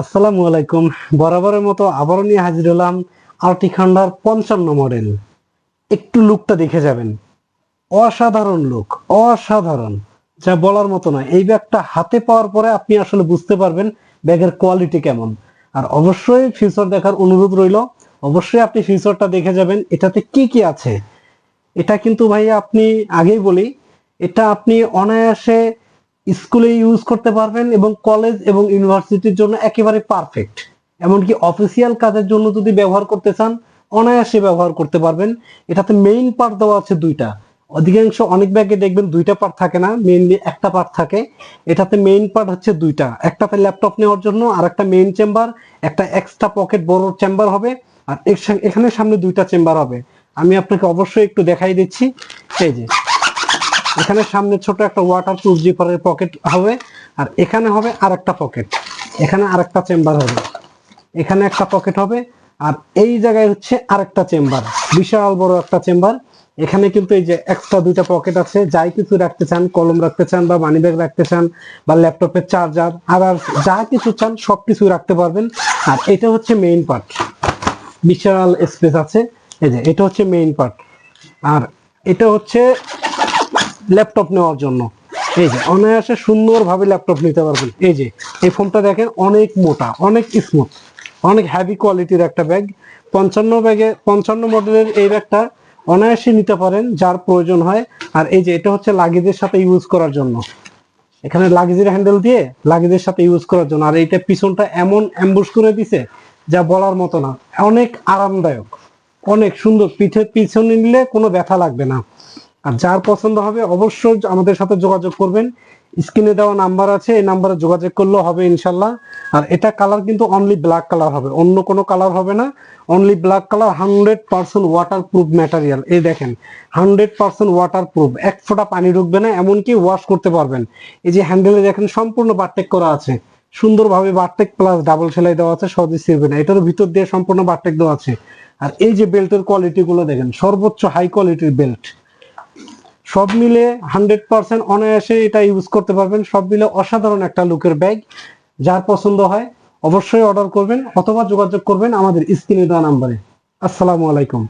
আসসালামু আলাইকুম। বরাবরের মতো আবারও নিয়ে হাজির হলাম আরটি খান্ডার পঞ্চান্ন মডেল। একটু লুকটা দেখে যাবেন। অসাধারণ লুক, অসাধারণ। যা বলার মতো নয়। এই ব্যাগটা হাতে পাওয়ার পরে আপনি আসলে বুঝতে পারবেন ব্যাগের কোয়ালিটি কেমন। আর অবশ্যই ফিউচার দেখার অনুরোধ রইল। অবশ্যই আপনি ফিউচারটা দেখে যাবেন, এটাতে কি কি আছে। এটা কিন্তু ভাইয়া আপনি আগেই বলি, এটা আপনি অনায়াসে স্কুলে ইউজ করতে পারবেন এবং কলেজ এবং ইউনিভার্সিটির জন্য একেবারে পারফেক্ট এমনকি অফিসিয়াল কাজের জন্য যদি ব্যবহার করতে চান, অনায়াসে ব্যবহার করতে পারবেন। এটাতে মেইন পার্ট দেওয়া আছে দুইটা। অধিকাংশ অনেক ব্যাগে দেখবেন দুইটা পার্ট থাকে না মেইনলি একটা পার্ট থাকে। এটাতে মেইন পার্ট হচ্ছে দুইটা। একটাতে ল্যাপটপ নেওয়ার জন্য আর একটা মেইন চেম্বার একটা এক্সট্রা পকেট বড় চেম্বার হবে, আর এখানে সামনে দুইটা চেম্বার হবে। আমি আপনাকে অবশ্যই একটু দেখাই দিচ্ছি। এই যে এখানে সামনে ছোট একটা ওয়াটার প্রুফ জিপারের পকেট হবে, আর এখানে হবে আরেকটা পকেট এখানে আরেকটা চেম্বার হবে। এখানে একটা পকেট হবে, আর এই জায়গায় হচ্ছে আরেকটা চেম্বার বিশাল বড় একটা চেম্বার এখানে কিন্তু এই যে এক্সট্রা দুইটা পকেট আছে। যাই কিছু রাখতে চান, কলম রাখতে চান বা মানি ব্যাগ রাখতে চান বা ল্যাপটপের চার্জার আর আর যা কিছু চান সব কিছু রাখতে পারবেন। আর এটা হচ্ছে মেইন পার্ট বিশাল স্পেস আছে। এই যে, এটা হচ্ছে মেইন পার্ট আর এটা হচ্ছে ল্যাপটপ নেওয়ার জন্য। এই যে, অনায়াসে সুন্দরভাবে ল্যাপটপ নিতে পারবেন। এই যে, এই ফোনটা দেখেন, অনেক মোটা, অনেক স্মুথ অনেক হ্যাভি কোয়ালিটির একটা ব্যাগ পঞ্চান্ন ব্যাগে, পঞ্চান্ন মডেলের এই ব্যাগটা অনায়াসে নিতে পারেন, যার প্রয়োজন হয়। আর এই যে, এটা হচ্ছে লাগেজের সাথে ইউজ করার জন্য। এখানে লাগেজের হ্যান্ডেল দিয়ে লাগেজের সাথে ইউজ করার জন্য। আর এইটা পিছনটা এমন অ্যাম্বুশ করে দিছে, যা বলার মতো না। অনেক আরামদায়ক, অনেক সুন্দর। পিঠে, পিছনে নিলে কোনো ব্যথা লাগবে না। আর যার পছন্দ হবে অবশ্যই আমাদের সাথে যোগাযোগ করবেন। স্ক্রিনে দেওয়া নাম্বার আছে, এই নাম্বারে যোগাযোগ করলেও হবে ইনশাল্লাহ। আর এটা কালার কিন্তু অনলি ব্ল্যাক কালার হবে, অন্য কোনো কালার হবে না। Only black colour hundred percent water proof material এই দেখেন হান্ড্রেড পার্সেন্ট ওয়াটার প্রুফ এক ফোঁটা পানি ঢুকবে না, এমনকি ওয়াশ করতে পারবেন। এই যে হ্যান্ডেলে দেখেন সম্পূর্ণ বারটেক করা আছে। সুন্দরভাবে বারটেক প্লাস ডাবল সেলাই দেওয়া আছে সহজে ছিঁড়বে না। এটার ভিতর দিয়ে সম্পূর্ণ বারটেক দেওয়া আছে। আর এই যে বেল্টের কোয়ালিটি গুলো দেখেন, সর্বোচ্চ হাই কোয়ালিটির বেল্ট সব মিলে হান্ড্রেড পার্সেন্ট অনায়াসে এটা ইউজ করতে পারবেন। সব মিলে অসাধারণ একটা লুকের ব্যাগ যার পছন্দ হয় অবশ্যই অর্ডার করবেন অথবা যোগাযোগ করবেন আমাদের স্ক্রিনে দেওয়া নাম্বারে আসসালামু আলাইকুম।